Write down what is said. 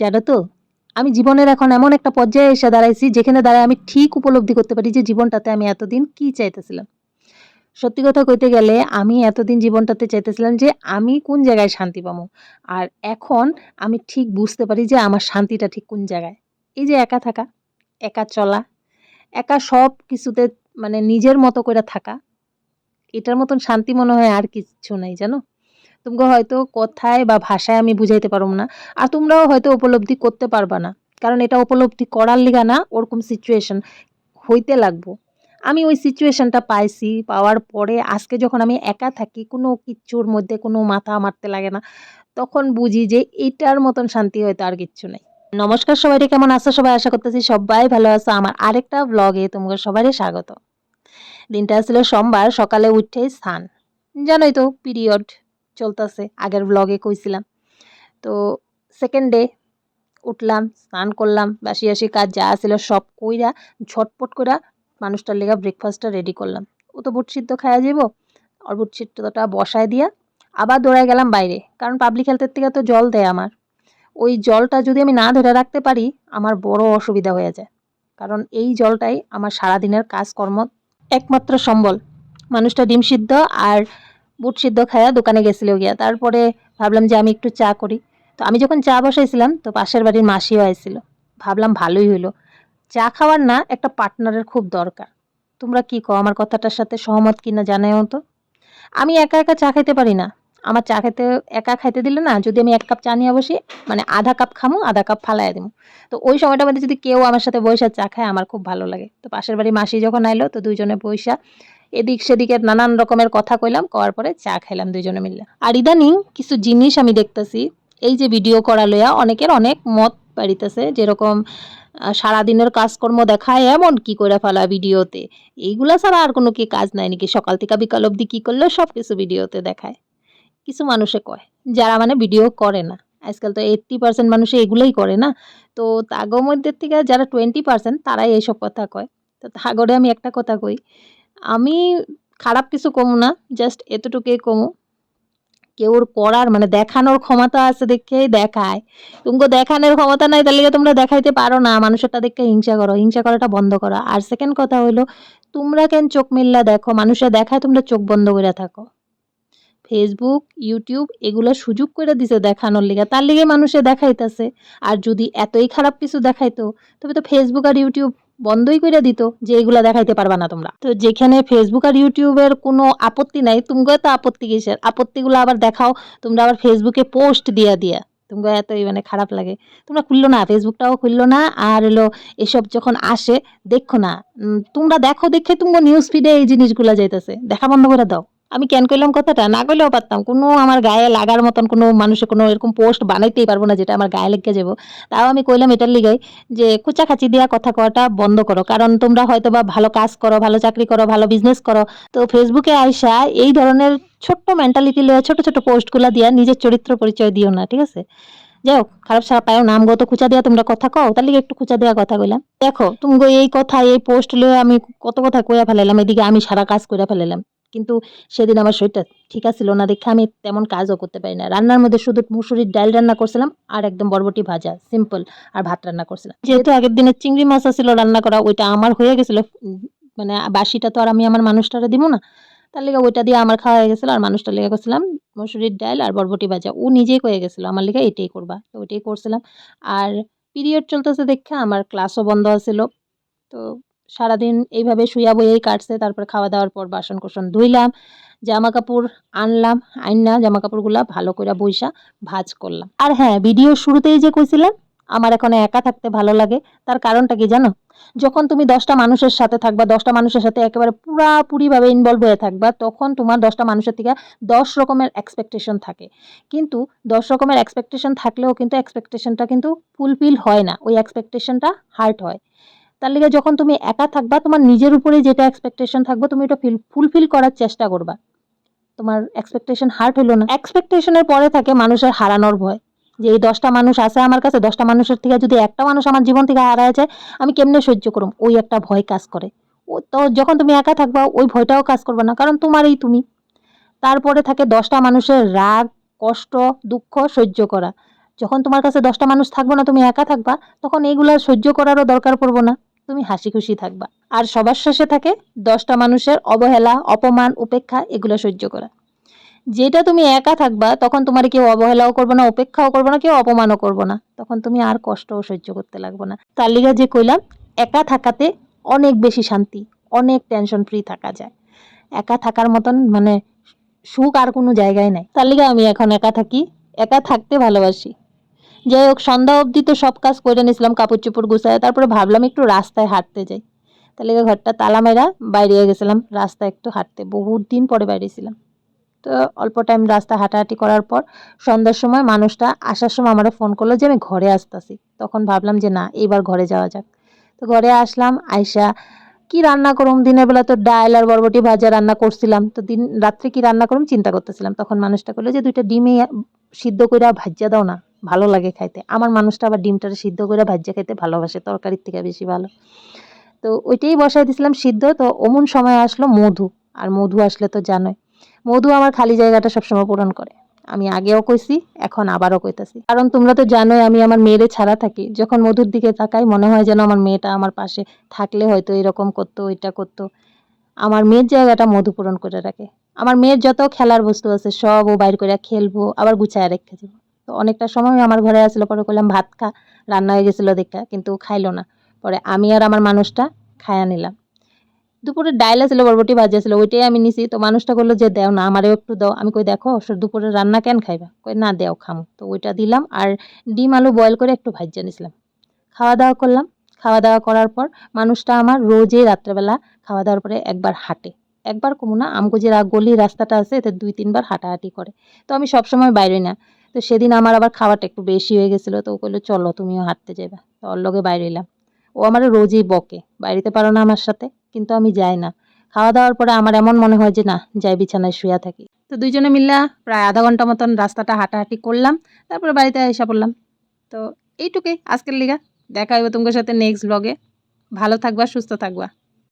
জানো তো? আমি জীবনের এখন এমন একটা পর্যায়ে এসে দাঁড়াইছি, যেখানে দাঁড়ায় আমি ঠিক উপলব্ধি করতে পারি যে জীবনটাতে আমি এতদিন কি চাইতেছিলাম। সত্যি কথা কইতে গেলে, আমি এতদিন জীবনটাতে চাইতেছিলাম যে আমি কোন জায়গায় শান্তি পাবো? আর এখন আমি ঠিক বুঝতে পারি যে আমার শান্তিটা ঠিক কোন জায়গায়। এই যে একা থাকা, একা চলা, একা সব কিছুতে মানে নিজের মতো করে থাকা, এটার মতন শান্তি মনে হয় আর কিচ্ছু নাই, জানো? তোমাকে হয়তো কথায় বা ভাষায় আমি বুঝাইতে পারব না। আর তোমরাও হয়তো উপলব্ধি করতে পারবা না। কারণ এটা উপলব্ধি করার লিগা না, ওরকম সিচুয়েশন হইতে লাগবো। আমি ওই সিচুয়েশনটা পাইছি, পাওয়ার পরে আজকে যখন আমি একা থাকি, কোনো কিচ্ছুর মধ্যে কোনো মাথা মারতে লাগে না। তখন বুঝি যে এইটার মতন শান্তি হয়তো আর কিচ্ছু নেই। নমস্কার সবাই কেমন আছো? সবাই আশা করতেছি সবাই ভালো আছো। আমার আরেকটা ব্লগে তোমাকে সবারই স্বাগত। দিনটা ছিল সোমবার, সকালে উঠেই স্নান। জানোই তো পিরিয়ড চলতেছে, আগের ব্লগে কইছিলাম। তো সেকেন্ড ডে উঠলাম, স্নান করলাম, বাসি বাসি কাজ যা ছিল সব কইরা ঝটপট কইরা মানুষটার লেগা ব্রেকফাস্টটা রেডি করলাম। ও তো বুট সিদ্ধ খাওয়া যাব আর বুট সিদ্ধটা বসায় দিয়া আবার দৌড়ায় গেলাম বাইরে, কারণ পাবলিক হেলথের থেকে তো জল দেয় আমার। ওই জলটা যদি আমি না ধরে রাখতে পারি, আমার বড় অসুবিধা হয়ে যায়। কারণ এই জলটাই আমার সারাদিনের কাজকর্ম একমাত্র সম্বল। মানুষটা ডিম সিদ্ধ আর বুট সিদ্ধ খায়া দোকানে গেছিল গিয়া। তারপরে ভাবলাম যে আমি একটু চা করি। তো আমি যখন চা বসাইছিলাম, তো পাশের বাড়ির মাসিও আইছিল। ভাবলাম ভালোই হইল। চা খাওয়ার না, একটা পার্টনারের খুব দরকার। তোমরা কি কো আমার কথাটার সাথে সহমত কিনা জানাও তো। আমি একা একা চা খাইতে পারি না। আমার চা খেতে, একা খাইতে দিলে না, যদি আমি এক কাপ চা নিয়ে বসি মানে আধা কাপ খামো, আধা কাপ ফালাই দেবো তো ওই সময়টা মধ্যে যদি কেউ আমার সাথে বৈশা চা খায়, আমার খুব ভালো লাগে। তো পাশের বাড়ি মাসি যখন আইলো, তো দুইজনে বৈশা এদিক সেদিকে নানান রকমের কথা কইলাম, কওয়ার পরে চা খাইলাম দুইজনে মিললে। আর ইদানিং কিছু জিনিস আমি দেখতেছি। এই যে ভিডিও করা লইয়া অনেকের অনেক মত বাড়িতেছে, যেরকম সারাদিনের কাজকর্ম দেখায় এমন কি করে ফেলা ভিডিওতে এইগুলা ছাড়া আর কোনো কি কাজ নাই নাকি? সকাল থেকে বিকাল অবধি কী করল? সব কিছু ভিডিওতে দেখায়। কিছু মানুষে কয়, যারা মানে ভিডিও করে না। আজকাল তো এইট্টি পার্সেন্ট মানুষে এগুলোই করে না। তো তাগো মধ্যে থেকে যারা টোয়েন্টি পার্সেন্ট তারাই এইসব কথা কয়। তো তাগরে আমি একটা কথা কই আমি খারাপ কিছু কমু না জাস্ট এতটুকুই কমু। কেউর করার মানে দেখানোর ক্ষমতা আছে দেখে দেখায়। তুমকো দেখানোর ক্ষমতা নাই, তার লিগে তোমরা দেখাইতে পারো না। মানুষেরটা দেখে হিংসা করো, হিংসা করাটা বন্ধ করো। আর সেকেন্ড কথা হইল, তোমরা কেন চোখ মিল্লা দেখো? মানুষের দেখায় তোমরা চোখ বন্ধ করে থাকো। ফেসবুক ইউটিউব এগুলো সুযোগ করে দিছে দেখানোর লিগে। তার লিগে মানুষে দেখাইতেছে। আর যদি এতই খারাপ কিছু দেখাইতো, তবে তো ফেসবুক আর ইউটিউব বন্ধই করে দিত যে এগুলা দেখাইতে পারবা না তোমরা। তো যেখানে ফেসবুক আর ইউটিউবের কোনো আপত্তি নাই তুমি তো আপত্তি কিসের? আপত্তিগুলো আবার দেখাও, তোমরা আবার ফেসবুকে পোস্ট দিয়া দিয়া। তোমরা এতই মানে খারাপ লাগে। তোমরা খুললো না ফেসবুকটাও খুললো না, আর হলো এসব যখন আসে, দেখো না। তোমরা দেখো দেখে তোমরা নিউজ ফিডে এই জিনিসগুলো যাইতেছে। দেখা বন্ধ করে দাও। আমি কেন কইলাম কথাটা? না কইলেও পারতাম। কোনো আমার গায়ে লাগার মতন কোনো মানুষের কোনো এরকম পোস্ট বানাইতেই পারব না যেটা আমার গায়ে লেগে যাব। তাও আমি কইলাম এটার লিগাই যে কুচাখাচি দেওয়া কথা কওয়াটা বন্ধ করো। কারণ তোমরা হয়তো বা ভালো কাজ করো, ভালো চাকরি করো, ভালো বিজনেস করো। তো ফেসবুকে আইসা এই ধরনের ছোট্ট মেন্টালিটি লয়ে ছোট ছোট পোস্টগুলো দিয়া নিজের চরিত্র পরিচয় দিও না, ঠিক আছে? যাই হোক, খারাপ সারা পায়ও নামগত খুচা দেওয়া তোমরা কথা কও। তাহলে একটু খুচা দেওয়া কথা কইলাম। দেখো তুমি এই কথা, এই পোস্ট লয়ে আমি কত কথা কইয়া ফেলাইলাম। এদিকে আমি সারা কাজ করে ফেলাইলাম। কিন্তু সেদিন আমার শরীরটা ঠিক আছিল না, দেখে আমি তেমন কাজও করতে পারি না। রান্নার মধ্যে শুধু মুসুরির ডাল রান্না করছিলাম আর একদম বরবটি ভাজা সিম্পল আর ভাত রান্না করছিলাম। যেহেতু আগের দিনের চিংড়ি মাছ ছিল রান্না করা, ওইটা আমার হয়ে গেছিল মানে বাসিটা তো আর আমি আমার মানুষটারে দিব না। তার লেগে ওইটা দিয়ে আমার খাওয়া হয়ে গেছিল আর মানুষটার লেগে করছিলাম মুসুরির ডাল আর বরবটি ভাজা। ও নিজেই কয়ে গেছিল, আমার লেগে এটাই করবা। তো ওইটাই করছিলাম। আর পিরিয়ড চলতেছে দেখে আমার ক্লাসও বন্ধ আছিল। তো সারাদিন এইভাবে শুয়া বইয়েই কাটছে, তারপর খাওয়া দাওয়ার পর বাসন কোসন ধুইলাম জামা কাপড় আনলাম, আইনা জামা কাপড়গুলা ভালো করে বইসা ভাজ করলাম। আর হ্যাঁ ভিডিও শুরুতেই যে কইছিলাম, আমার এখন একা থাকতে ভালো লাগে, তার কারণটা কি জানো? যখন তুমি দশটা মানুষের সাথে থাকবা, দশটা মানুষের সাথে একেবারে পুরাপুরিভাবে ইনভলভ হয়ে থাকবা, তখন তোমার দশটা মানুষের থেকে দশ রকমের এক্সপেকটেশন থাকে। কিন্তু দশ রকমের এক্সপেকটেশন থাকলেও কিন্তু এক্সপেকটেশনটা কিন্তু ফুলফিল হয় না, ওই এক্সপেকটেশনটা হার্ট হয়। তার লিগে যখন তুমি একা থাকবা, তোমার নিজের উপরে যেটা এক্সপেকটেশন থাকবে, তুমি ওটা ফুলফিল করার চেষ্টা করবা। তোমার এক্সপেকটেশন হার্ট হলো না। এক্সপেকটেশনের পরে থাকে মানুষের হারানোর ভয়। যে এই দশটা মানুষ আছে আমার কাছে, দশটা মানুষের থেকে যদি একটা মানুষ আমার জীবন থেকে হারায় যায়, আমি কেমনে সহ্য করুম? ওই একটা ভয় কাজ করে। ও তো যখন তুমি একা থাকবা, ওই ভয়টাও কাজ করবে না, কারণ তোমারই তুমি। তারপরে থাকে দশটা মানুষের রাগ, কষ্ট, দুঃখ সহ্য করা। যখন তোমার কাছে দশটা মানুষ থাকব না, তুমি একা থাকবা, তখন এইগুলো সহ্য করারও দরকার পড়ব না। তুমি হাসি খুশি থাকবা। আর সবার শেষে থাকে দশটা মানুষের অবহেলা, অপমান, উপেক্ষা, এগুলো সহ্য করা। যেটা তুমি একা থাকবা, তখন তোমার কেউ অবহেলাও করব না, উপেক্ষাও করব না, কেউ অপমানও করব না। তখন তুমি আর কষ্টও সহ্য করতে লাগবো না। তার লিগা যে কইলাম, একা থাকাতে অনেক বেশি শান্তি, অনেক টেনশন ফ্রি থাকা যায়। একা থাকার মতন মানে সুখ আর কোনো জায়গায় নাই। তার লিগে আমি এখন একা থাকি, একা থাকতে ভালোবাসি। যাই হোক সন্ধ্যা অবধি তো সব কাজ করে নিয়েছিলাম, কাপড় চোপড় গুছায়। তারপরে ভাবলাম একটু রাস্তায় হাঁটতে যাই। তাহলে ঘরটা তালা মেরা বাইরে গেছিলাম, রাস্তায় একটু হাঁটতে। বহুত দিন পরে বাইরেছিলাম। তো অল্প টাইম রাস্তা হাঁটাহাঁটি করার পর সন্ধ্যার সময় মানুষটা আসার সময় আমার ফোন করল যে, আমি ঘরে আসতেছি। তখন ভাবলাম যে, না, এইবার ঘরে যাওয়া যাক। তো ঘরে আসলাম আয়সা কি রান্না করুম? দিনের বেলা তো ডাল আর বরবটি ভাজা রান্না করছিলাম। তো দিন, রাত্রে কি রান্না করুম? চিন্তা করতেছিলাম। তখন মানুষটা করল যে, দুইটা ডিমে সিদ্ধ করে ভাজ্যা দাও না। ভালো লাগে খাইতে। আমার মানুষটা আবার ডিমটা সিদ্ধ করে ভাজ্যা খেতে ভালোবাসে, তরকারির থেকে বেশি ভালো। তো ওইটাই বসাই দিয়েছিলাম সিদ্ধ। তো অমন সময় আসলো মধু, আর মধু আসলে তো জানোই। মধু আমার খালি জায়গাটা সবসময় পূরণ করে। আমি আগেও কইছি, এখন আবারও কইতাছি। কারণ তোমরা তো জানোই আমি আমার মেয়েরে ছাড়া থাকি। যখন মধুর দিকে তাকাই, মনে হয় যেন আমার মেয়েটা আমার পাশে থাকলে হয়তো এরকম করতো, ওইটা করতো। আমার মেয়ের জায়গাটা মধু পূরণ করে রাখে। আমার মেয়ের যত খেলার বস্তু আছে, সব ও বাইর করে খেলব, আবার গুছায় রেখে যাব তো অনেকটা সময় আমার ঘরে আসলো, পরে করলাম ভাত খা। রান্না হয়ে গেছিল দেখা, কিন্তু খাইলো না। পরে আমি আর আমার মানুষটা খায়া নিলাম। দুপুরে ডাইল ছিল বরবটি ভাজা ছিল ওইটাই আমি নিছি। তো মানুষটা বলল যে, দেও না, আমারও একটু দাও। আমি কই, দেখো দুপুরে রান্না কেন খাইবা? কই, না, দেও, খামো। তো ওইটা দিলাম আর ডিম আলু বয়েল করে একটু ভাজা নিছিলাম। খাওয়া দাওয়া করলাম। খাওয়া দাওয়া করার পর মানুষটা আমার রোজই রাত্রেবেলা খাওয়া দাওয়ার পরে একবার হাঁটে। একবার কমু না আমগো যে রা- গলি রাস্তাটা আছে, এতে দুই তিনবার হাঁটাহাঁটি করে। তো আমি সবসময় বাইরে না। তো সেদিন আমার আবার খাওয়াটা একটু বেশি হয়ে গেছিল, তো ও কইলো, চলো, তুমিও হাঁটতে যাবে তো ওর লগে বাইরে এলাম। ও আমার রোজই বকে বাইরেতে পারো না আমার সাথে, কিন্তু আমি যাই না। খাওয়া দাওয়ার পরে আমার এমন মনে হয় যে, না, যাই বিছানায় শুয়ে থাকি। তো দুইজনে মিল্লা প্রায় আধা ঘণ্টা মতন রাস্তাটা হাঁটাহাঁটি করলাম, তারপরে বাড়িতে এসে পড়লাম। তো এইটুকুই আজকের লিগা, দেখা হইব তোমার সাথে নেক্সট ব্লগে ভালো থাকবা, সুস্থ থাকবা।